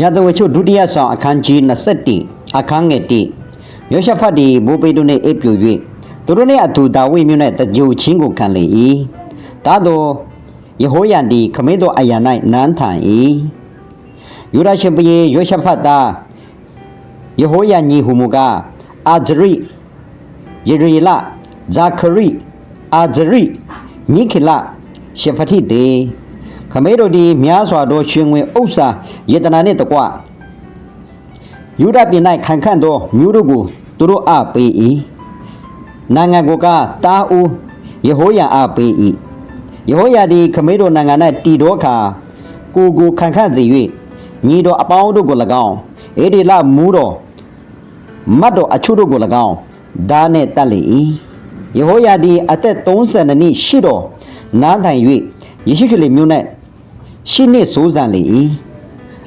ရတဝချုဒုတိယဆောင်အခန်းကြီး21အခန်းငယ်1ယောရှဖတ်ဒီဘိုးပေတို့နှင့်အိပ်ပြူ၍သူတို့နှင့်အတူဒါဝိမြို့၌တကြိုချင်းကိုခံလေ၏ဒါသောယေဟောယန်ဒီခမင်းသောအရာ၌နန်းထိုင်၏ယူဒရှင်ပယေယောရှဖတ်သားယေဟောယန်ညီဟုမူကားအာဇရိယေရီလဇာခရိအာဇရိမိခိလရှေဖတိတေ ခမဲတို့ဒီများစွာသောရှင်ဝင်ဥစ္စာယေတနာနှင့်တကွယူဒပြည်၌ခံခန့်သောမြို့တို့ကိုသူတို့အပေး၏နိုင်ငံကိုကတာဦးယေဟောယအပေး၏ယေဟောယသည်ခမဲတို့နိုင်ငံ၌တည်တော်ခါကိုကိုခံခန့်စေ၍ညီတော်အပေါင်းတို့ကို၎င်းအေဒီလမူးတော်မတ်တော်အချို့တို့ကို၎င်းဓာနှင့်တတ်လေ၏ယေဟောယသည်အသက်32နှစ်ရှိတော်နားထိုင်၍ယေရှုခရစ်မြို့၌ ရှင်းနှင့်စိုးစံလေ၏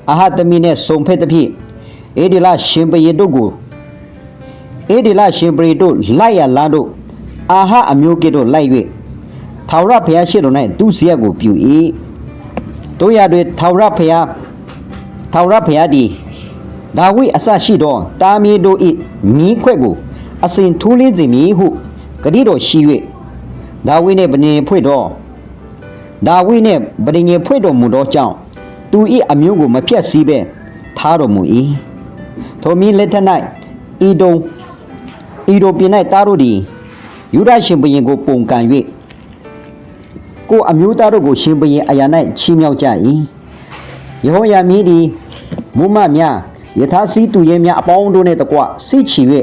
အာဟသမီနှင့်စုံဖက်သဖြင့်အေဒီလရှင်ပယေတို့ကိုအေဒီလရှင်ပယေတို့လိုက်ရလာတို့အာဟအမျိုးကဲ့သို့လိုက်၍ထာဝရဘုရားရှိတော်၌သူစရက်ကိုပြု၏တို့ရတွေထာဝရဘုရားထာဝရဘုရားသည်ဒါဝိအစရှိသောတာမီတို့၏မိခွက်ကို အစဉ်ထိုးလေးစေမည်ဟုဂတိတော်ရှိ၍ဒါဝိနှင့်ဗနေဖွင့်တော် ဒါဝိနှင့်ဗဒိငေဖွင့်တော်မူသောကြောင့်သူ၏အမျိုးကိုမဖြတ်စည်းပဲထားတော်မူ၏ထိုမီလက်ထက်၌ဤတုံဤတို့ပြင်၌တားတို့သည်ယူဒရှင်ဘုရင်ကိုပုံကန်၍ကိုအမျိုးသားတို့ကိုရှင်ဘုရင်အရာ၌ချီးမြှောက်ကြ၏ယေဟောယမင်းသည်မုမများယထာစီသူရဲများအပေါင်းတို့နှင့်တကွစိတ်ချီ၍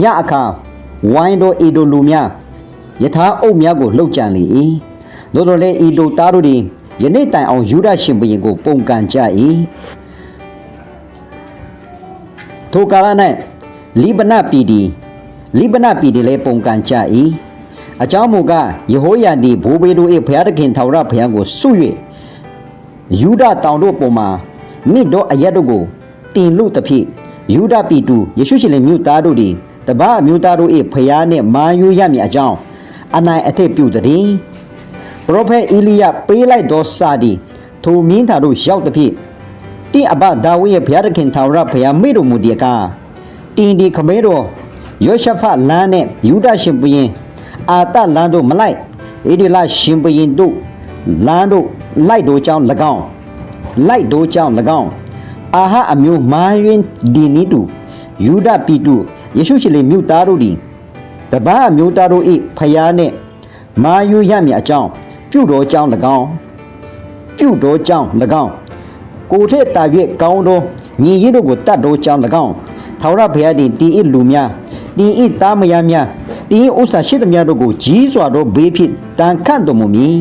ညအခါဝိုင်းတော်ဤတို့လူများယထာအုပ်များကိုလှုပ်ကြံလေ၏ သို့တော်လည်းဤတို့သားတို့သည်ယနေ့တိုင်အောင်ယူဒရှင်ဘုရင်ကို ပုံကန်ကြ၏ထိုကာလ၌လိဗနပြည်သည်လိဗနပြည်သည်လည်းပုံကန်ကြ၏အကြောင်းမူကားယေဟောယန်သည်ဘိုးဘေးတို့၏ဘုရားသခင်ထာဝရဘုရားကိုဆု၍ယူဒတောင်တို့ပေါ်မှာမိတို့အရက်တို့ကိုတင်လို့သဖြင့်ယူဒပြည်သူယေရှုရှင်လေမြို့သားတို့သည်တပားမြို့သားတို့၏ဘုရားနှင့်မာယွရမည်အကြောင်းအနိုင်အထက်ပြုသည် ပရောဖက်အေလိယပေးလိုက်သောစာသည်ထိုမင်းသားတို့ရောက်သဖြင့်တိအဘဒါဝိရဲ့ဘုရားသခင်ထာဝရဘုရားမိတော်မူဒီကတင်းဒီခမဲတော်ယောရှဖလမ်းနဲ့ယူဒရှင်ဘုရင်အာတလမ်းတို့မလိုက်အေဒီလရှင်ဘုရင်တို့လမ်းတို့လိုက်တို့ကြောင်း၎င်းလိုက်တို့ကြောင်း၎င်းအာဟအမျိုးမာယွင်းဒီနီတူယူဒပြည်သူယေရှုရှင်လေမြို့သားတို့သည်တပားအမျိုးသားတို့၏ဖျားနှင့်မာယူရမည်အကြောင်း ပြုတော်ကြောင်း၎င်းပြုတော်ကြောင်း၎င်းကိုထက်တာ၍ကောင်းသောညီရင်းတို့ကိုတတ်တော်ကြောင်း၎င်းထာဝရဘုရားသည်တည်၏လူများတည်၏သားမယားများတည်၏ဥစ္စာရှိသမျှတို့ကိုကြီးစွာသောဘေးဖြင့်တန်ခန့်တော်မူမည်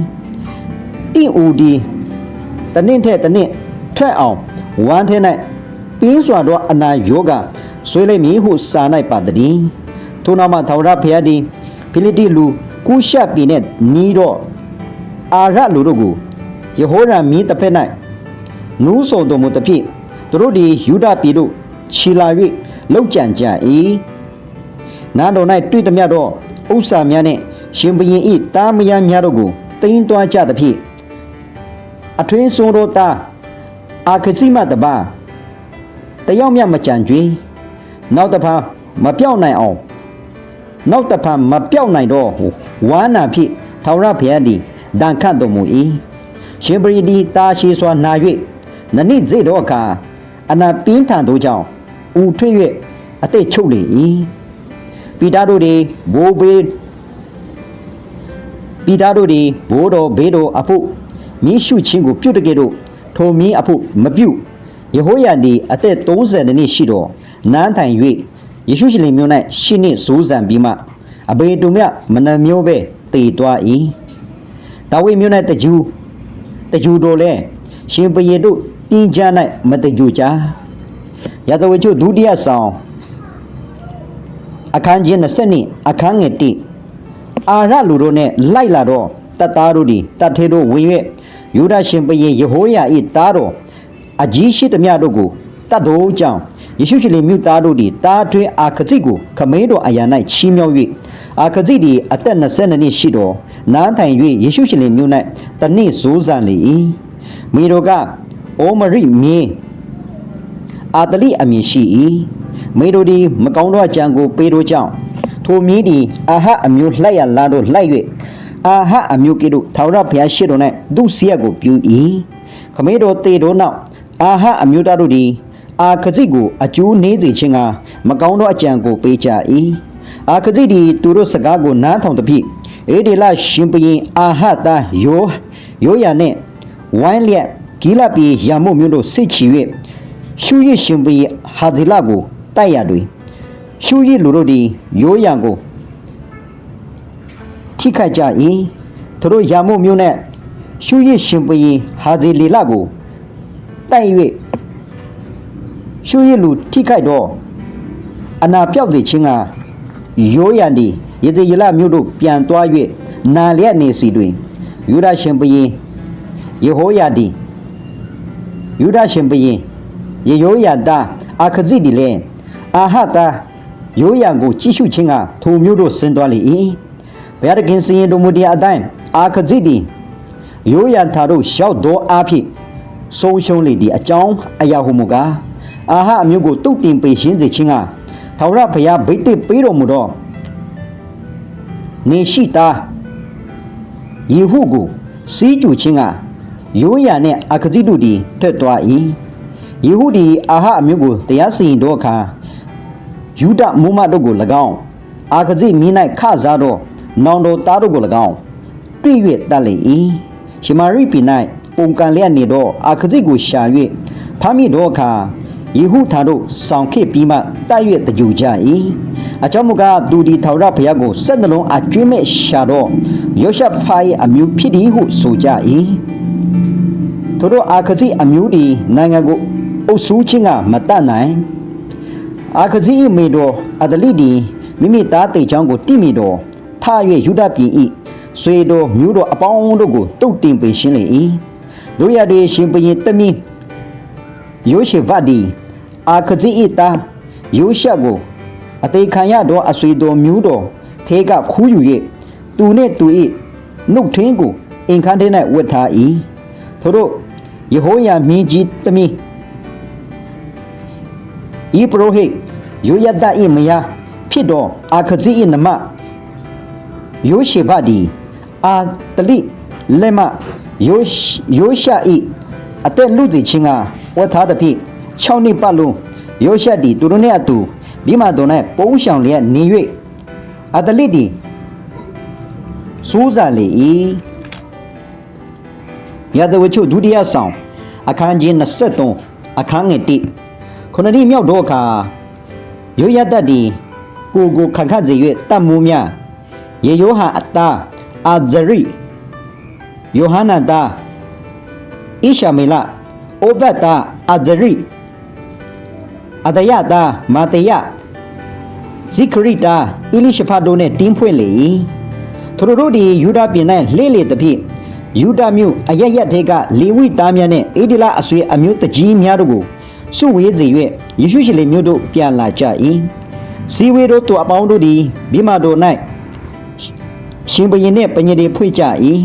တင့်ဦးဒီတနင့်ထက်တနင့်ထွက်အောင်ဝမ်းထဲ၌ပြင်းစွာသောအနာယောဂဆွေးလိုက်မည်ဟုစာ၌ပါတည်းထို့နောက်မှထာဝရဘုရားသည်ဖိလိတိလူကုရှပြည်နှင့်နီးတော့ အာရလူတို့ကိုယေဟောရမင်းတစ်ဖက်၌နူးဆုံတော်မူသဖြင့်သူတို့သည်ယူဒပြည်သို့ခြီလာ၍လောက်ကြံကြ၏နားတော်၌တွေ့သည်မြတ်သောဥစ္စာများနှင့်ရှင်ဘုရင်၏တားမယားများတို့ကိုတင်းတွားကြသဖြင့်အထွင်းဆုံးသောသားအာခစီမတပါတယောက်မြတ်မကြံကြွေးနောက်တစ်ဖန်မပြောက်နိုင်အောင်နောက်တစ်ဖန်မပြောက်နိုင်တော့ဝါနာဖြင့်ထာဝရဘုရားသည် ဒဏ်ခတ်တော်မူ၏ရှင်ပရိဒီတာရှိစွာနာ၍နနိစေတော်အခါအနာပင်းထန်သောကြောင့်ဥထွေး၍အသက်ချုပ်လေ၏ပိတာတို့သည်ဘိုးဘေးပိတာတို့သည်ဘိုးတော်ဘေးတော်အဖို့မိရှုချင်းကိုပြုတ်တကယ်တော့ထိုမင်းအဖို့မပြုတ်ယေဟောယန်သည်အသက်30နှစ်ရှိတော်နန်းထိုင်၍ယေရှုရှင်လေမြို့၌ရှင်းနှင့်ဇိုးစံပြီးမှအဘေတုမြမနမျိုးပဲတည်သွား၏ ဒါဝိမြို့၌တကြူတကြူတော်လဲရှင်ဘုရင်တို့တင်းကြ၌မတကြူကြရသဝချုဒုတိယဆောင်အခန်းကြီး20နှစ်အခန်းငယ်1အာရလူတို့နဲ့လိုက်လာတော့တတ်သားတို့သည်တတ်သေးတို့ဝင်၍ယူဒရှင်ဘုရင်ယေဟောယ၏သားတော်အကြီးရှိသမျှတို့ကိုတတ်တော်ကြောင့် ယေရှုရှင်လေမြို့သားတို့သည်တားထွင်းအာခဇိကိုခမင်းတော်အရာ၌ချီးမြှောက်၍အာခဇိသည်အသက်20နှစ်ရှိတော်နားထိုင်၍ယေရှုရှင်လေမြို့၌တနည်းဇိုးစံလေ၏မိတော်ကအိုမရိမင်းအာတလိအမည်ရှိ၏မေတို့သည်မကောင်းသောအကြံကိုပေးတို့ကြောင့်ထိုမီးသည်အာဟအမျိုးလှိုက်ရလာတို့လှိုက်၍အာဟအမျိုးကဲ့သို့ထာဝရဘုရားရှိတော်၌သူ့စီရက်ကိုပြု၏ခမေတော်တေတို့နောက်အာဟအမျိုးသားတို့သည် အာခဇိကိုအကျိုးနေစေခြင်းကမကောင်းသောအကြံကိုပေးကြ၏အာခဇိသည်သူတို့စကားကိုနားထောင်သဖြင့်အေဒီလရှင်ပရင်အာဟသားယောယောယာနှင့်ဝိုင်းလျက်ဂီလပြည်ရာမုတ်မြို့တို့စစ်ချီ၍ရှုရစ်ရှင်ပရင်ဟာဇီလကိုတိုက်ရတွင်ရှုရစ်လူတို့သည်ယောယာကိုထိခိုက်ကြ၏သူတို့ရာမုတ်မျိုးနဲ့ရှုရစ်ရှင်ပရင်ဟာဇီလီလကိုတိုက်၍ ရှုရစ်လူထိခိုက်တော့အနာပြောက်စေခြင်းကရိုးရန်ဒီယေဇေယလမြို့တို့ပြန်သွား၍နာလျက်နေစီတွင်ယူဒရှင်ပရင်ယေဟောယာဒီယူဒရှင်ပရင်ယေဟောယာတာအာခဇိဒီလေအာဟတာရိုးရန်ကိုကြည့်ရှုခြင်းကထိုမျိုးတို့ဆင်းသွားလေ၏ဘုရားသခင်စင်ရင်တို့မူတရားအတိုင်းအာခဇိဒီရိုးရန်သာတို့ရောက်သောအားဖြင့်ဆုံးရှုံးလေသည့်အကြောင်းအရာဟုမူကား အာဟအမျိုးကိုတုတ်တင်ပေရှင်းစေခြင်းကထာဝရဘုရားဗိတ်တိပေးတော်မူသောနေရှိသားယေဟုကိုစီးကျူခြင်းကရိုးရန်နှင့်အာခဇိတို့သည်ထွက်သွား၏ယေဟုသည်အာဟအမျိုးကိုတရားစီရင်သောအခါယူဒမုမတို့ကို၎င်းအာခဇိမင်း၌ခစားသောနောင်တော်သားတို့ကို၎င်းတွေ့၍တတ်လေ၏ရှမာရိပြည်၌ပုံကံလျက်နေသောအာခဇိကိုရှာ၍ဖမ်းမိသောအခါ ယေဟုထာတို့ဆောင်ခဲ့ပြီးမှတတ်၍တကြူကြ၏အကြောင်းမူကားသူဒီထာဝရဘုရားကိုစက်နှလုံးအကျွေးမဲ့ရှာတော့ယောရှဖာ၏အမျိုးဖြစ်သည်ဟုဆိုကြ၏သူတို့အာခဇိအမျိုးဒီနိုင်ငံကိုအုပ်စိုးခြင်းကမတတ်နိုင်အာခဇိ၏မေတော်အဒလိဒီမိမိသားတိတ်ချောင်းကိုတိမိတော်ထ၍ယူဒပြည်၏ဆွေတော်မျိုးတော်အပေါင်းတို့ကိုတုတ်တင်ပေရှင်းလေ၏တို့ရတဲ့ရှင်ပရင်တမီ ယိုရှိဗတ်ဒီအာခဇိ၏သားယိုရှကိုအသေးခံရသောအဆွေတော်မျိုးတော်ထဲကခူးယူ၍သူနှင့်သူ၏နှုတ်ထင်းကိုအင်ခန်းထဲ၌ဝတ်ထား၏သူတို့ယေဟောဝါမင်းကြီးတမီဤပရောဟိတ်ယိုယတဤမယားဖြစ်တော်အာခဇိဤနမယိုရှေဘဒီအာတလိလက်မယိုယိုရှာဤအသက်လူစီချင်းက ဝတ်ထားသဖြင့်6နှစ်ပတ်လုံးယိုရှဒီသူတို့နဲ့အတူမိမတော်၌ပုံးဆောင်လျက်နေ၍အတလိဒီစိုးစားလေ၏ရသဝချုဒုတိယဆောင်အခန်းကြီး23အခန်းငယ်1ခုနှစ်နှစ်မြောက်တော့အခါရိုးရတတ်ဒီကိုကိုခန့်ခန့်စေ၍တတ်မိုးများယေယောဟန်အသားအာဇရိယောဟနန်သားဣရှာမေလ အိုဘတ်သားအာဇရိအဒယသားမာတေယဇိခရိတာအီလိရှဖတ်တို့နှင့်တင်းဖွင့်လေ၏သူတို့တို့သည်ယူဒပြည်၌လှည့်လေသဖြင့်ယူဒမြို့အရရက်ထဲကလေဝိသားများနှင့်အေဒီလအဆွေအမျိုးတကြီးများတို့ကိုစုဝေးစေ၍ယေရှုရှင်လေမြို့တို့ပြန်လာကြ၏စီဝေတို့သူအပေါင်းတို့သည်မိမတို့၌ရှင်ဘရင်နှင့်ပညေဖွေကြ၏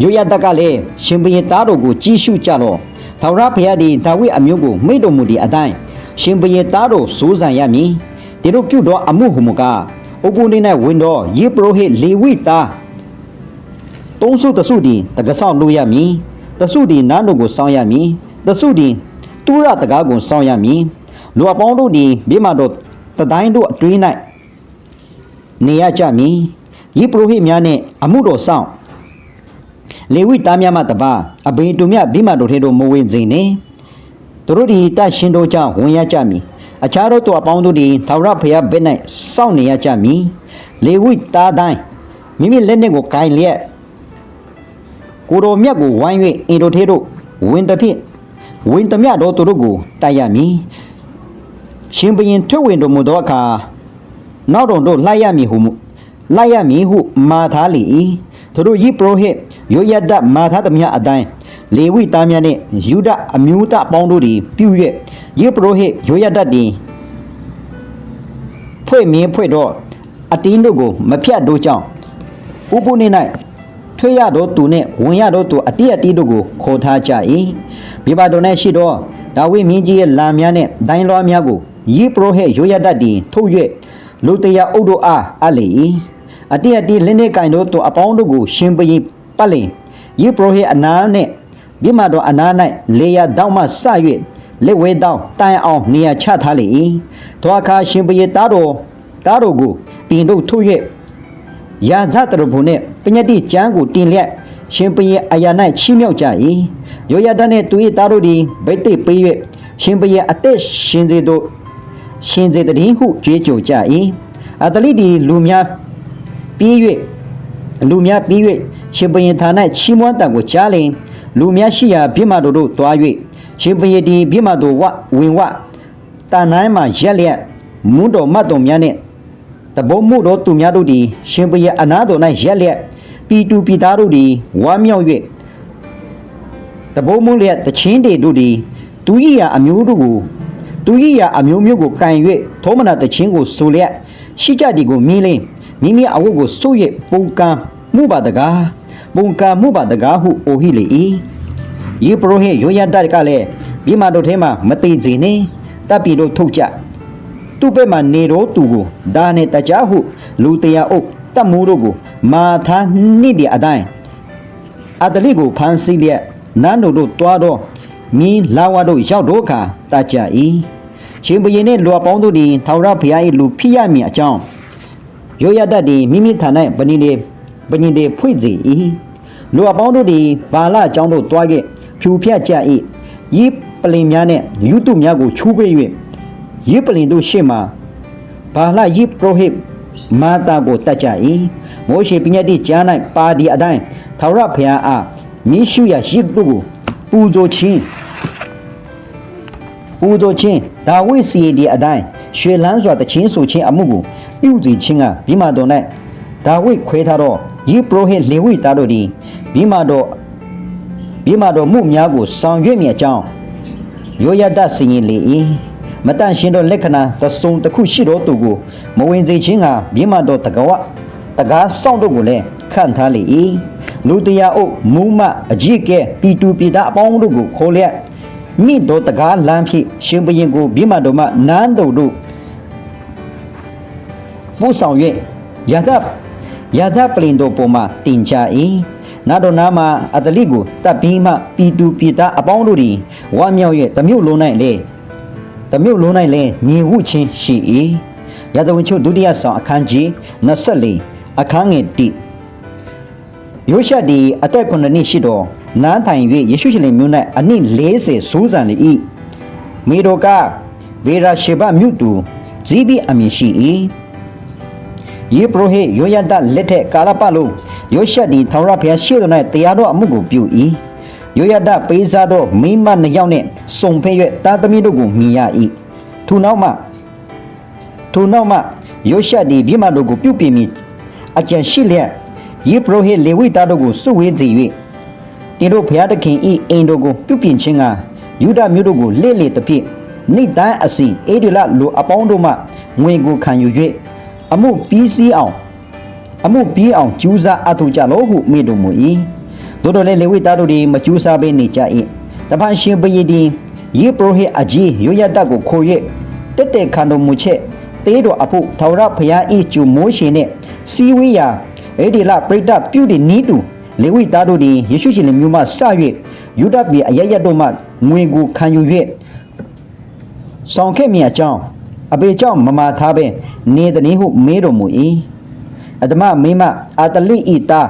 ညိုရတက်ကလည်းရှင်ဘရင်သားတို့ကိုကြီးရှုကြတော့ထာဝရဘုရားသည်ဒါဝိဒ်အမျိုးကိုမိန့်တော်မူသည့်အတိုင်းရှင်ဘရင်သားတို့စိုးစံရမည်ဒီတို့ပြုသောအမှုဟုမူကားဥပုနေ၌ဝင်တော်ယေပရောဟိတ်လေဝိသားသုံးစုတစုသည်တကဆောက်လို့ရမည်တစုသည်နန်းတို့ကိုစောင်းရမည်တစုသည်တူရတကားကိုစောင်းရမည်လူအပေါင်းတို့သည်မိမတို့တတိုင်းတို့အတွင်း၌နေရကြမည်ယေပရောဟိတ်များနှင့်အမှုတော်ဆောင် လေဝိသားများမှတပါအဘိတုမြဘိမတို့ထဲတို့မဝင်စိန်နေသူတို့ဒီတရှင်တို့ကြောင့်ဝင်ရကြမည်အခြားသောသူအပေါင်းတို့သည်သာဝရဘုရားဘက်၌စောင့်နေရကြမည်လေဝိသားတိုင်းမိမိလက်နှင့်ကိုကင်လျက်ကိုတော်မြတ်ကိုဝိုင်း၍အင်တို့ထဲတို့ဝင်တဖြင့်ဝင်တမြတော်သူတို့ကိုတိုက်ရမည်ရှင်ဘရင်ထွက်ဝင်တော်မူသောအခါနောက်တော်တို့လိုက်ရမည်ဟုမူလိုက်ရမည်ဟုမာထားလေ၏သူတို့ဤပရောဟိတ် ယောယဒမာထားသမျှအတိုင်းလေဝိသားများနှင့်ယူဒအမျိုးသားအပေါင်းတို့သည်ပြု၍ဤပရောဟိတ်ယောယဒသည်ဖွဲ့မင်းဖွဲ့တော့အတင်းတို့ကိုမဖြတ်တို့ကြောင့်ဥပုနေ၌ထွေရသောသူနှင့်ဝင်ရသောသူအတိအတိတို့ကိုခေါ်ထားကြ၏မိဘတော်၌ရှိသောဒါဝိမင်းကြီးရဲ့လာများနှင့်ဒိုင်းလွားများကိုယိပရောဟိတ်ရိုရတတ်သည်ထုတ်၍လူတရာအုပ်တို့အားအပ်လေ၏အတိအတိလင်းနေကင်တို့သူအပေါင်းတို့ကိုရှင်ပရင် ပတ်လင်ယိပရောဟိတ်အနာနှင့်မိမတော်အနာ၌လေယာတောက်မှစ၍လက်ဝဲတောင်းတိုင်အောင်နေရာချထားလေ၏ထိုအခါရှင်ပရင်သားတော်သားတော်ကိုပြင်တို့ထုတ်၍ရာဇတရဘုန်နှင့်ပညတိကျမ်းကိုတင်လျက်ရှင်ပရင်အရာ၌ချီးမြှောက်ကြ၏ယောယဒနှင့်သူ၏သားတို့သည်ဗိတ်သိက်ပေး၍ရှင်ပရင်အသက်ရှင်စေတို့ရှင်စေတည်ဟုကြွေးကြော်ကြ၏အတလိဒီလူများပြီး၍လူများပြီး၍ ရှင်ပရင်ဌာ၌ချီးမွမ်းတံကိုကြားလင်လူများရှိရာပြစ်မတို့တို့တွား၍ရှင်ပရင်ဒီပြစ်မတို့ဝဝင်ဝတန်နိုင်မှရက်လျက်မူးတော်မတ်တော်များနှင့်တဘုံမှုတော်သူများတို့သည်ရှင်ပရင်အနာတော်၌ရက်လျက်ပီတူပီသားတို့သည်ဝမ်းမြောက်၍တဘုံမှုလျက်တချင်းတွေတို့သည်သူ၏ရာအမျိုးတို့ကိုသူ၏ရာအမျိုးမျိုးကိုကန်၍သောမနာတခြင်းကိုဆိုလျက်ရှိကြသည်ကိုမြင်လင်းမိမိအဝတ်ကိုဆို့၍ပုံကံ မှုပါတကားပုံကံမှုပါတကားဟုအိုဟိလေ၏ယေပရောဟိတ်ယောယတကလည်းမိမတို့ထဲမှမသိစေနှင့်တပ်ပြည်တို့ထုတ်ကြသူ့ဘက်မှနေတော့သူကိုဒါနဲ့တကြားဟုလူတရာအုပ်တပ်မိုးတို့ကိုမာသာနှိတဲ့အတိုင်းအတလိကိုဖမ်းဆီးလျက်နန်းတို့တို့တွားတော့မင်းလာဝါတို့ရောက်တော့ခါတကြ၏ရှင်ဘုရင်နှင့်လူအပေါင်းတို့သည်ထောင်ရဖျား၏လူဖြစ်ရမည်အကြောင်းရောရတတ်သည်မိမိဌာ၌ပဏိနေ ပဏိနေဖွင့်စေ၏လူအပေါင်းတို့သည်ဘာလအကြောင်းတို့တွား၍ဖြူဖြတ်ကြ၏ဤပလင်များနှင့်ယူတုများကိုချူးပေး၍ဤပလင်တို့ရှေ့မှဘာလယိပရောဟိတ်မာတာကိုတတ်ကြ၏မောရှေပညတ်တိကြား၌ပါဒီအတိုင်းထာဝရဘုရားအားမိရှုရရှိပုကိုပူဇော်ခြင်းပူဇော်ခြင်းဒါဝိစီဒီအတိုင်းရွှေလန်းစွာတခြင်းဆိုခြင်းအမှုကိုပြုစီခြင်းကဘိမာတော်၌ဒါဝိခွဲထားတော့ ယိပရောဟိတ်လေဝိသားတို့သည်ဘိမာတော်ဘိမာတော်မှုများကိုဆောင်ရွက်မြအကြောင်းယောယတစင်ရင်လေ၏မတန့်ရှင်းသောလက္ခဏာသစုံတစ်ခုရှိသောသူကိုမဝင်စေခြင်းကမြင့်မတော်တကဝတကားစောင့်တို့ကိုလည်းခန့်ထားလေ၏လူတရားအုပ်မူးမအကြီးကဲပီတူပီတာအပေါင်းတို့ကိုခေါ်လျက်မိတော်တကားလမ်းဖြင့်ရှင်ဘရင်ကိုမြင့်မတော်မှနန်းတော်တို့ပို့ဆောင်၍ယသ ယသပလင်တော်ပေါ်မှတင်ချ၏နာတော်နာမှာအတလိကိုတပ်ပြီးမှပီတူပီတာအပေါင်းတို့သည်ဝမ်းမြောက်၍တမျိုးလုံး၌လေတမျိုးလုံး၌လေညီဝချင်းရှိ၏ယသဝင်ချုပ်ဒုတိယဆောင်အခန်းကြီး24အခန်းငယ်1ယောရှသည်အသက်9နှစ်ရှိတော်နားထိုင်၍ယေရှုရှင်လင်မြို့၌အနှစ်40စိုးစံလေ၏မေတော်ကဗေရာရှေဘမြို့သူဇီးဘီအမည်ရှိ၏ ယေပရောဟိတ်ယောယဒလက်ထက်ကာလပတ်လုံးယောရှသည်ထောင်ရဖျားရှေ့တော်၌တရားတော်အမှုကိုပြု၏ယောယဒပေးစားတော့မိမနှစ်ယောက်နှင့်စုံဖဲ၍တာသမီတို့ကိုမြင်ရ၏ထိုနောက်မှထိုနောက်မှယောရှသည်ပြိမာတို့ကိုပြုပြင်မိအကြံရှိလျက်ယေပရောဟိတ်လေဝိသားတို့ကိုစုဝေးစေ၍တင်တို့ဘုရားသခင်ဤအိမ်တို့ကိုပြုပြင်ခြင်းကယူဒမျိုးတို့ကိုလေ့လေတဖြင့်နိဒန်းအစီအေဒီလလိုအပေါင်းတို့မှငွေကိုခံယူ၍ အမှုပြီးစည်းအောင်အမှုပြီးအောင်ကြိုးစားအထောက်ကြလို့ဟုမိတော်မူ၏တို့တော်လည်းလေဝိသားတို့သည်မကြိုးစားဘဲနေကြ၏တပန်ရှင်ဘုရင်သည်ယေပရောဟိတ်အကြီးယောယတကိုခို၍တက်တဲ့ခံတော်မူချက်တေးတော်အဖို့ထာဝရဘုရား၏ကျူမိုးရှင်နှင့်စီဝေးရာအေဒီလပရိဒတ်ပြုသည်နီးတူလေဝိသားတို့သည်ယေရှုရှင်မျိုးမှစ၍ယူဒပြည်အရရတို့မှငွေကိုခံယူ၍ဆောင်ခဲ့မြအကြောင်း အဘေကြောင့်မမာထားပင်နေသည်ဟုမေးတော်မူ၏အတမမိမအာတလိဤသား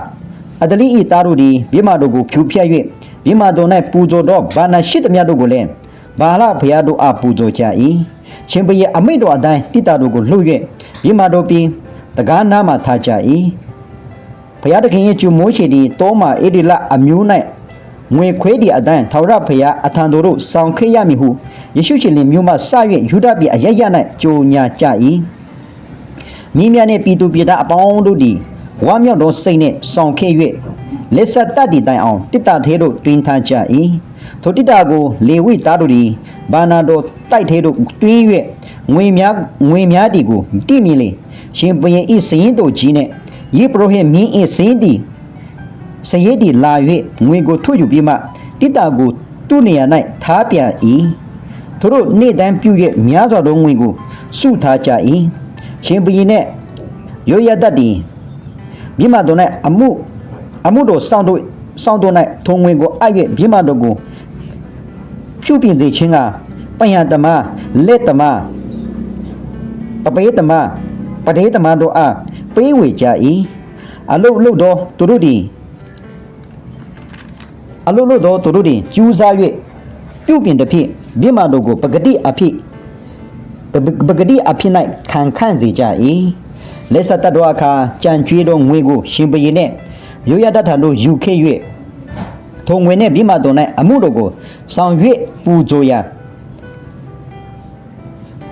အတလိဤသားတို့သည်မြမတို့ကိုဖြူဖြတ်၍မြမတို့၌ပူဇော်သောဘာနာရှိသမျှတို့ကိုလည်းဘာလဘုရားတို့အားပူဇော်ကြ၏ရှင်ဘုရားအမိတ်တော်အတိုင်းတိတာတို့ကိုလှုပ်၍မြမတို့ပြီးတကားနားမှထားကြ၏ဘုရားသခင်ရဲ့ကျူမိုးရှည်သည်တောမှာအေဒီလအမျိုး၌ ငွေခွေးဒီအတိုင်းထာဝရဘုရားအထံတော်တို့ဆောင်ခဲ့ရမည်ဟုယေရှုရှင်လင်မျိုးမှစ၍ယူဒပြည်အရရ၌ကြိုညာကြ၏မိမြတ်နှင့်ပြည်သူပြည်သားအပေါင်းတို့သည်ဝမ်းမြောက်သောစိတ်နှင့်ဆောင်ခဲ့၍လက်ဆက်တတ်ဒီတိုင်အောင်တစ်တာသေးတို့တွင်ထားကြ၏ထိုတစ်တာကိုလေဝိသားတို့သည်ဘာနာတော်တိုက်သေးတို့တွင်း၍ငွေများငွေများတီကိုတိမြင်လေရှင်ဘုရင်ဤစရင်တို့ကြီးနှင့်ယေပရောဟိတ်မင်းဤစရင်သည် စရဲတီလာ၍ငွေကိုထုတ်ယူပြီးမှတိတာကိုသူ့နေရာ၌ထားပြန်၏သူတို့နေ့တိုင်းပြု၍များစွာသောငွေကိုစုထားကြ၏ရှင်ဘုရင်နှင့်ရောရတတ်သည်မြင့်မတော်၌အမှုအမှုတော်စောင့်တို့စောင့်တို့၌ထုံငွေကိုအပ်၍မြင့်မတော်ကိုပြုပြင်စေခြင်းကပယံတမလက်တမပပေတမပဒေတမတို့အားပေးဝေကြ၏အလုတ်လုတ်သောသူတို့သည် အလုတ်လုတ်သောသူတို့သည်ကျူးစား၍ပြုပြင်သည်ဖြင့်မြင့်မတော်ကိုပဂတိအဖြစ်ပဂတိအဖြစ်၌ခံခန့်စေကြ၏လက်ဆက်တတ်သောအခါကြံကျွေးသောငွေကိုရှင်ဘုရင်နှင့်ရိုးရတတ်ထံတို့ယူခဲ့၍ထုံငွေနှင့်ပြီးမှတော်၌အမှုတို့ကိုဆောင်၍ပူဇော်ရ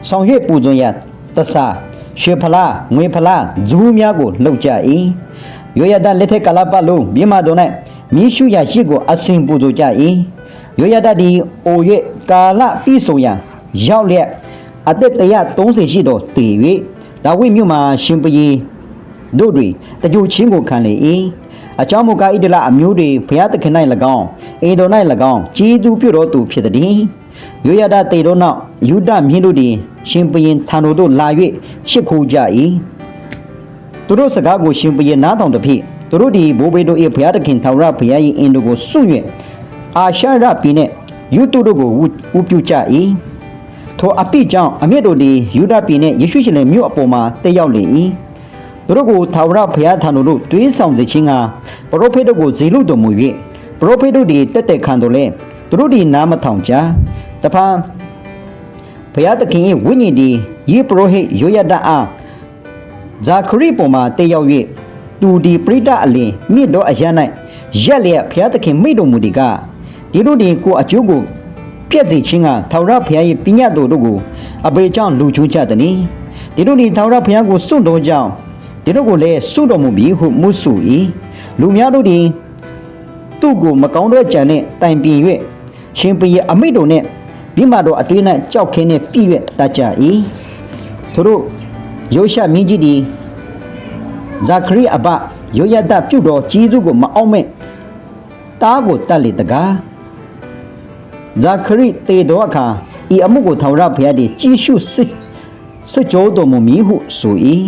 ဆောင်၍ပူဇော်ရတဆာရွှေဖလားငွေဖလားဇူးများကိုလှုပ်ကြ၏ရိုးရတတ်လက်ထက်ကလာပတ်လုံးပြီးမှတော်၌ မြည်ရှုရာရှိကိုအစဉ်ပူဇော်ကြ၏ရိုးရတတ်သည်အို၍ကာလပြီးဆုံးရန်ရောက်လျက်အသက်130ရှိတော်တည်၍ဒါဝိမြို့မှာရှင်ပရီတို့တွင်တကြိုချင်းကိုခံလေ၏အကြောင်းမူကားဣဒလအမျိုးတွေဘုရားသခင်၌၎င်းအေဒုံ၌၎င်းကြီးသူပြုတော်သူဖြစ်သည်ယောယဒတေတို့နောက်ယူဒမြင်းတို့သည်ရှင်ပရင်ထံတော်သို့လာ၍ရှစ်ခိုးကြ၏သူတို့စကားကိုရှင်ပရင်နားထောင်သည်ဖြင့် သူတို့သည်ဘိုးဘေးတို့၏ဘုရားသခင်ထာဝရဘုရား၏အင်တို့ကိုစွန့်၍အာရှရပြည်နှင့်ယူတုတို့ကိုဝူပြုကြ၏ထိုအပိကြောင့်အမြင့်တို့သည်ယူဒပြည်နှင့်ယေရှုရှင်လည်းမြို့အပေါ်မှာတက်ရောက်လေ၏သူတို့ကိုထာဝရဘုရားထံတော်သို့တွေးဆောင်စေခြင်းကပရောဖက်တို့ကိုဇေလုတော်မူ၍ပရောဖက်တို့သည်တက်တက်ခံတော်လဲသူတို့သည်နားမထောင်ကြတဖန်ဘုရားသခင်၏ဝိညာဉ်သည်ယေပရောဟိတ်ယောယဒအားဇာခရိပေါ်မှာတက်ရောက်၍ သူဒီပရိဒအလင်မြင့်တော်အရ၌ရက်လျက်ဘုရားသခင်မိတ်တော်မူဒီကဒီတို့ဒီကိုအကျိုးကိုပြည့်စေခြင်းကထာဝရဘုရား၏ပညတ်တော်တို့ကိုအဘေကြောင့်လူချွန်းကြသည်။ဒီတို့ဒီထာဝရဘုရားကိုစွန့်တော်ကြောင့်ဒီတို့ကိုလည်းစွန့်တော်မူပြီးဟုမှုဆူ၏လူများတို့သည်သူ့ကိုမကောင်းသောကြံနှင့်တိုင်ပြင်၍ရှင်ပင်ရဲ့အမိတ်တော်နှင့်မိမတော်အတွင်း၌ကြောက်ခင်းနှင့်ပြည့်၍တတ်ကြ၏သူတို့ယောရှမင်းကြီးသည် ဇာခရိအဘယောယဒပြုတော်ကြီးစုကိုမအောင်မဲ့တားကိုတတ်လေတကားဇာခရိတေတော်အခါဤအမှုကိုထာဝရဘုရားသည်ကြီးရှုစစ်စစ်ကြောတော်မူမည်ဟုဆို၏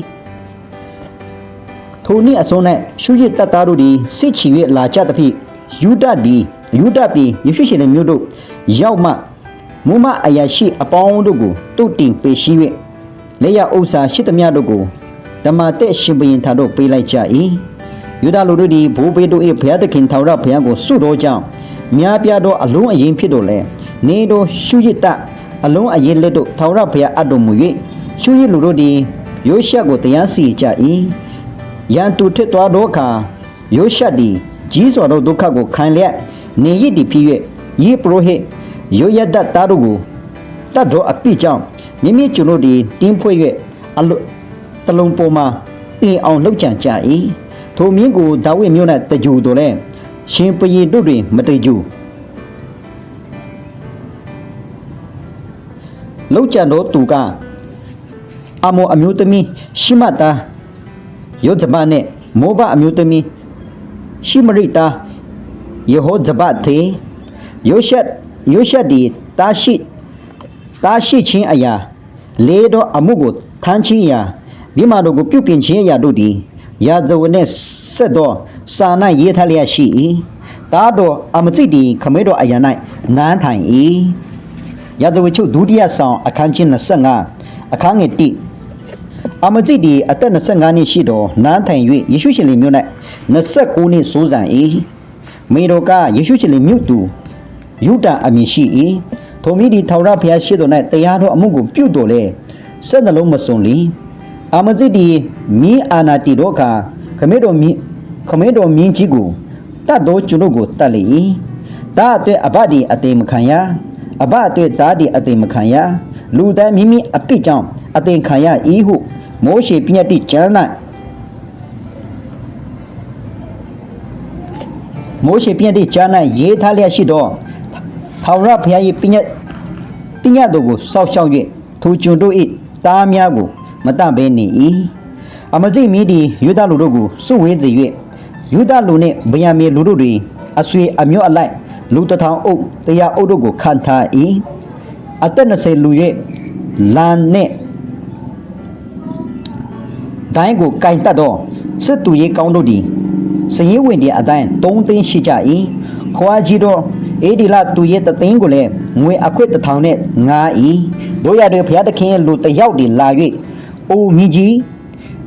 ထိုနည်းအစုံ၌ရှုရစ်တပ်သားတို့သည်စစ်ချီ၍လာကြသဖြင့်ယူဒသည်ယူဒပြည်ယေရှုရှင်မျိုးတို့ရောက်မှမုမအရာရှိအပေါင်းတို့ကိုတုတ်တင်ပေရှိ၍လက်ရဥစ္စာရှိသမျှတို့ကို ဓမ္မတက်ရှင်ဘရင်ထံသို့ပေးလိုက်ကြ၏ယူဒလူတို့သည်ဘိုးဘေးတို့၏ဘုရားသခင်ထာဝရဘုရားကိုစွတ်တော်ကြောင်းများပြားသောအလုံးအရင်ဖြစ်တော်လဲနေတော်ရှုရစ်တအလုံးအရင်လက်တို့ထာဝရဘုရားအပ်တော်မူ၍ရှုရစ်လူတို့သည်ယောရှကိုတရားစီကြ၏ရန်သူထစ်သွားသောအခါယောရှသည်ကြီးစွာသောဒုက္ခကိုခံလျက်နေရစ်သည်ဖြစ်၍ယေပရောဟိတ်ယောယဒတ်သားတို့ကိုတတ်တော်အပိကြောင့်မိမိကျွန်တို့သည်တင်းဖွဲ့၍အလု တလုံးပေါ်မှာတင်အောင်လှုပ်ကြံကြ၏ထိုမြင်းကိုဒါဝိမြို့၌တကြူတော်လဲရှင်ပရီတို့တွင်မတကြူလှုပ်ကြံတော်သူကအမောအမျိုးသမီးရှိမတာယောဇဘနှင့်မောဘအမျိုးသမီးရှိမရိတာယေဟောဇဘသေယောရှက်ယောရှက်ဒီတာရှိတာရှိချင်းအရာလေးတော့အမှုကိုထမ်းချင်းရာ မိမတို့ကိုပြုပြင်ခြင်းအရာတို့သည်ရာဇဝနဲ့ဆက်တော့စာ၌ရေးထားလျက်ရှိ၏တားတော်အမသိတီခမဲတော်အရာ၌နန်းထိုင်၏ရာဇဝချုပ်ဒုတိယဆောင်အခန်းချင်း25အခန်းငယ်1အမသိတီအသက်25နှစ်ရှိတော်နန်းထိုင်၍ယေရှုရှင်လင်မြို့၌29နှစ်စိုးစံ၏မေတော်ကယေရှုရှင်လင်မြို့သူယုဒအမည်ရှိ၏ထိုမိဒီထာဝရဘုရားရှိတော်၌တရားတော်အမှုကိုပြုတော်လေစက်နှလုံးမစုံလီ အာမဇိတီမင်းအာနာတီတို့အခါခမဲတော်မင်းခမဲတော်မင်းကြီးကိုတတ်တော်ကျွန်ုပ်ကိုတတ်လေ၏ဒါအတွက်အဘဒီအသေးမခံရအဘအတွက်ဒါဒီအသေးမခံရလူသားမိမိအပိကြောင့်အသေးခံရ၏ဟုမောရှေပြည့်တိကျမ်း၌မောရှေပြည့်တိကျမ်း၌ရေးထားလျက်ရှိသောထာဝရဘုရား၏ပြည့်ပညာတို့ကိုစောက်ရှောက်၍ထိုကျွန်တို့၏တားများကို မတတ်ဘဲနေ၏အမစိတ်မီးဒီယူဒလူတို့ကိုစွဝေးစေ၍ယူဒလူနှင့်ဗယာမြေလူတို့တွင်အဆွေအမျိုးအလိုက်လူတစ်ထောင်အုပ်တရားအုပ်တို့ကိုခံထား၏အသက်20လူ၍လန်နှင့်ဒိုင်းကိုကင်တတ်သောစစ်သူရေးကောင်းတို့သည်စည်ရင်ဝင်တဲ့အတိုင်း3သိန်းရှိကြ၏ခွာကြီးတော့အေဒီလာသူရဲ့တသိန်းကိုလည်းငွေအခွင့်တစ်ထောင်နဲ့ငား၏တို့ရတွေဘုရားသခင်ရဲ့လူတစ်ယောက်ဒီလာ၍ အိုမြကြီး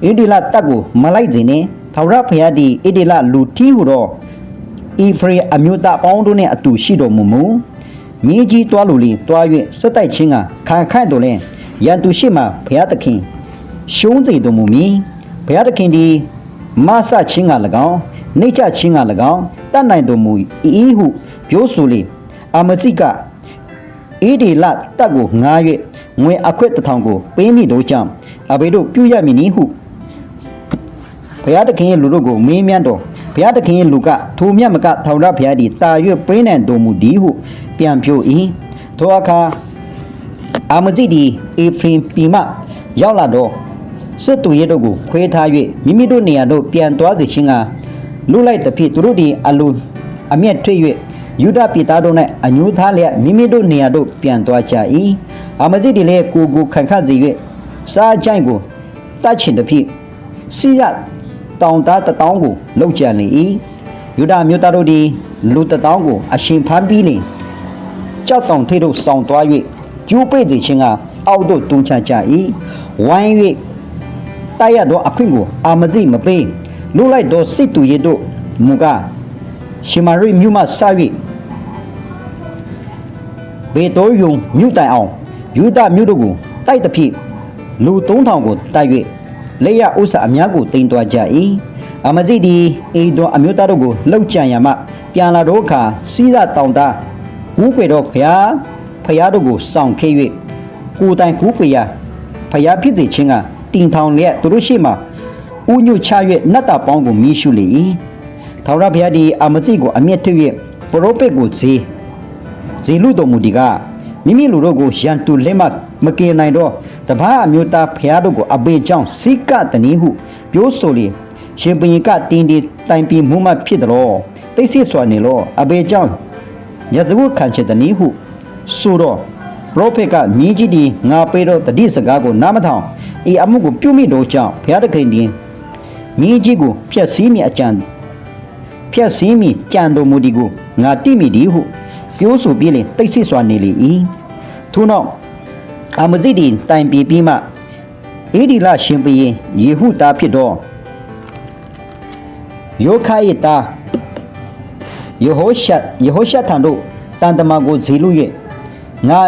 အေဒီလာတက်ကိုမလိုက်စေနဲ့ထာဝရဘုရားသည်အေဒီလာလူတီးဟုတော့အီဖရေအမျိုးသားပေါင်းတို့နှင့်အတူရှိတော်မူမူမြကြီးတွားလူလီတွား၍စက်တိုက်ချင်းကခံခန့်တော်လဲရန်သူရှိမှဘုရားသခင်ရှုံးစေတော်မူမည်ဘုရားသခင်သည်မဆချင်းက၎င်းနှိမ့်ချချင်းက၎င်းတတ်နိုင်တော်မူ၏ဟုပြောဆိုလေအာမစိကအေဒီလတက်ကိုငား၍ငွေအခွက်တစ်ထောင်ကိုပေးမိတို့ကြောင့် အဘေတို့ပြုရမည်နည်းဟုဘုရားသခင်ရဲ့လူတို့ကိုမေးမြန်းတော်ဘုရားသခင်ရဲ့လူကထိုမြတ်မကထောင်ရဘုရားသည်တာ၍ပေးနိုင်တော်မူသည်ဟုပြန်ပြော၏ထိုအခါအာမဇိဒီအေဖရင်ပီမရောက်လာတော့စစ်တူရဲတို့ကိုခွဲထား၍မိမိတို့နေရာတို့ပြန်သွားစေခြင်းကလူလိုက်တစ်ဖြစ်သူတို့သည်အလိုအမျက်ထွေ၍ယူဒပြည်သားတို့၌အညူသားလျက်မိမိတို့နေရာတို့ပြန်သွားကြ၏အာမဇိဒီလည်းကိုကိုခံခတ်စေ၍ စားကြိုင်ကိုတတ်ချင်တစ်ဖြစ်စီရတောင်သားတစ်တောင်းကိုလှုပ်ကြံလေ၏ယူဒမြို့သားတို့သည်လူတစ်တောင်းကို အရှင်ဖမ်းပြီးလေကြောက်တောင်ထိပ်တို့စောင်းသွား၍ကျူးပိတ်စေခြင်းကအောက်တို့တွန်းချကြ၏ဝိုင်း၍တိုက်ရသောအခွင့်ကို အာမတိမပေးလူလိုက်သောစစ်သူရဲတို့မူကားရှမာရိမြို့မှစ၍ဘေတော်ယုံမြို့တိုင်အောင်ယူဒမြို့တို့ကိုတိုက်သဖြင့် လူ3000ကိုတိုက်၍လက်ရဥစ္စာအများကိုတင်သွားကြ၏အမတိဒီအိမ်တော်အမျိုးသားတို့ကိုလှုပ်ကြံရမှပြန်လာတော့အခါစီးသာတောင်သားကူးကွေတော့ဖျားဖျားတို့ကိုစောင့်ခဲ့၍ကိုယ်တိုင်ကူးကွေရဖျားဖြစ်စေခြင်းကတင်ထောင်လျက်သူတို့ရှိမှဥညွတ်ချ၍နတ်တာပေါင်းကိုမိရှုလေ၏ထာဝရဘုရားသည်အာမစိကိုအမျက်ထုတ်၍ပရောပက်ကိုဇေဇေလူတော်မူဒီကမိမိလူတို့ကိုရန်သူလက်မှ မကယ်နိုင်တော့တပားအမျိုးသားဖျားတို့ကိုအဘေကြောင့်စိကတနည်းဟု ပြောဆိုလေရှင်ပင်ကတင်းဒီတိုင်ပြီးမှုမှဖြစ်တော်တိတ်ဆိတ်စွာနေလောအဘေကြောင့်ယဇဝခံချက်တနည်းဟုဆိုတော့ပရောဖက်ကမြင်းကြီးဒီငါပေးတော့တတိစကားကိုနားမထောင်ဤအမှုကိုပြုမိတော့ကြောင့်ဘုရားသခင်သည်မြင်းကြီးကိုဖျက်ဆီးမိအကြံဖျက်ဆီးမိကြံတော်မူဒီကိုငါတိမိဒီဟုပြောဆိုပြီးလင်တိတ်ဆိတ်စွာနေလေ၏ထို့နောက် အာမဇိဒီတိုင်ပြေပြီးမှအေဒီလရှင်ဘုရင်ယေဟုသားဖြစ်တော့ယောခရဲ့သားယေဟောရှတ်ယေဟောရှတ်ထံတို့တန်တမန်ကိုဇေလူ၍ငါ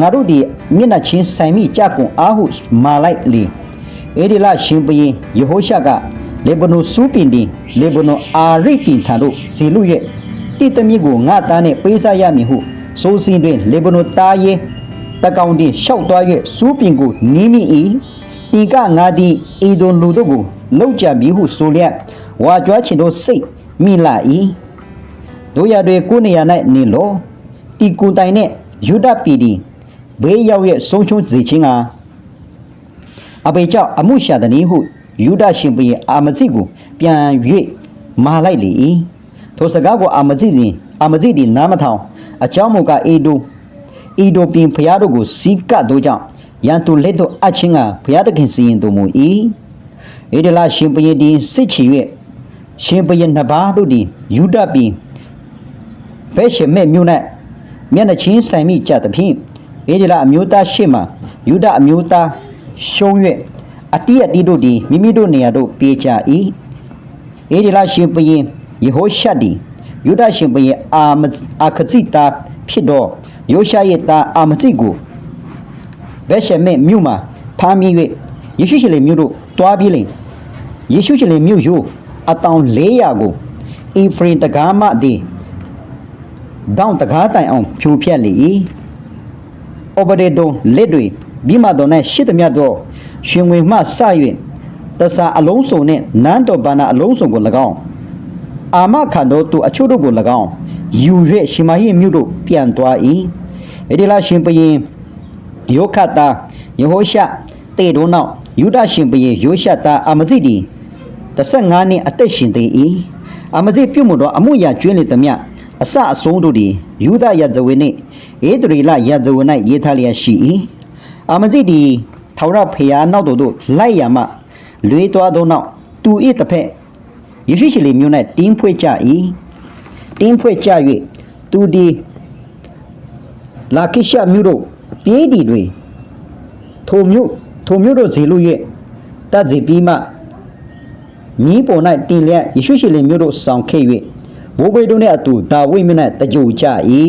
ငါတို့ဒီမျက်နှာချင်းဆိုင်မိကြကွန်အားဟုမာလိုက်လေအေဒီလရှင်ဘုရင်ယေဟောရှတ်ကလေဘနုစူးပင်တင်လေဘနုအာရိပင်ထံတို့ဇေလူ၍တိတမိကိုငါသားနှင့်ပေးစားရမည်ဟုစိုးစင်းတွင်လေဘနုသားရဲ တကောင်တင်လျှောက်သွား၍စူးပင်ကိုနီးမိ၏ဤကငါသည်ဤသွန်လူတို့ကိုလှုပ်ကြပြီဟုဆိုလျက်ဝါကြွားချင်တို့စိတ်မိလာ၏တို့ရတွေကိုနေရာ၌နေလောတီကူတိုင်နှင့်ယူဒပီဒီဘေးရောက်ရဲ့ဆုံးချုံးစေခြင်းကအဘေကြောင့်အမှုရှာသည်ဟုယူဒရှင်ဘုရင်အာမဇိကိုပြန်၍မာလိုက်လေ၏ထိုစကားကိုအာမဇိသည်အာမဇိသည်နားမထောင်အကြောင်းမူကားအေဒို ဤတို့ပြင်ဖျားတို့ကိုစီးကပ်တို့ကြောင့်ရန်သူလက်တို့အချင်းကဘုရားသခင်စီရင်တော်မူ၏ဧဒလရှင်ဘုရင်သည်စစ်ချီ၍ရှင်ဘုရင်နှစ်ပါးတို့သည်ယူဒပြည်ဘဲရှေမဲ့မြို့၌မျက်နှာချင်းဆိုင်မိကြသဖြင့်ဧဒလအမျိုးသားရှေ့မှယူဒအမျိုးသားရှုံး၍အတိအတိတို့သည်မိမိတို့နေရာတို့ပြေးကြ၏ဧဒလရှင်ဘုရင်ယေဟောရှတ်သည်ယူဒရှင်ဘုရင်အာမအာခဇိတာဖြစ်သော ယောရှာရဲ့သားအာမဇိကိုဘဲရှေမဲ့မြို့မှာဖမ်းမိ၍ယေရှုရှင်လေမြို့တို့တွားပြေးလေယေရှုရှင်လေမြို့ယိုအတောင်400ကိုအီဖရင်တကားမသည်ဒေါန်တကားတိုင်အောင်ဖြိုဖျက်လေ၏ဩပဒေတုံလက်တွေပြီးမှတော့၌ရှစ်သမျှသောရှင်ဝင်မှစ၍တဆာအလုံးစုံနှင့်နန်းတော်ဘာနာအလုံးစုံကို၎င်းအာမခံတော်သူအချို့တို့ကို၎င်း ယူ၍ရှင်မဟိမြို့တို့ပြန်သွား၏အဲ့ဒီလားရှင်ဘုရင်ဒီယိုခတ်သားယေဟောရှတေတို့နောက်ယူဒရှင်ဘုရင်ယောရှသားအာမဇိဒီ15နှစ်အသက်ရှင်သေး၏အမစိပြုတ်မှုတော့အမှုရာကျွင်းလေသမျှအစအဆုံးတို့သည်ယူဒရဇဝေနှင့်ဧဒရီလရဇဝေ၌ရေးထားလျက်ရှိ၏အမစိသည်ထာဝရဖျားနောက်တော်သို့လိုက်ရမှလွေးသွားသောနောက်သူ၏တစ်ဖက်ယေရှုရှိလေမြို့၌တင်းဖွဲ့ကြ၏ တင်းဖွဲ့ကြ၍သူသည်လာခိရှမြို့တို့ပြေးသည်တွင်ထိုမြို့ထိုမြို့တို့ဇေလူ၍တတ်စီပြီးမှမြီးပေါ်၌တင်လျက်ယေရှုရှိလေမြို့တို့ဆောင်ခဲ့၍ဘိုးဘေးတို့နှင့်အတူဒါဝိမင်း၌တကြိုကြ၏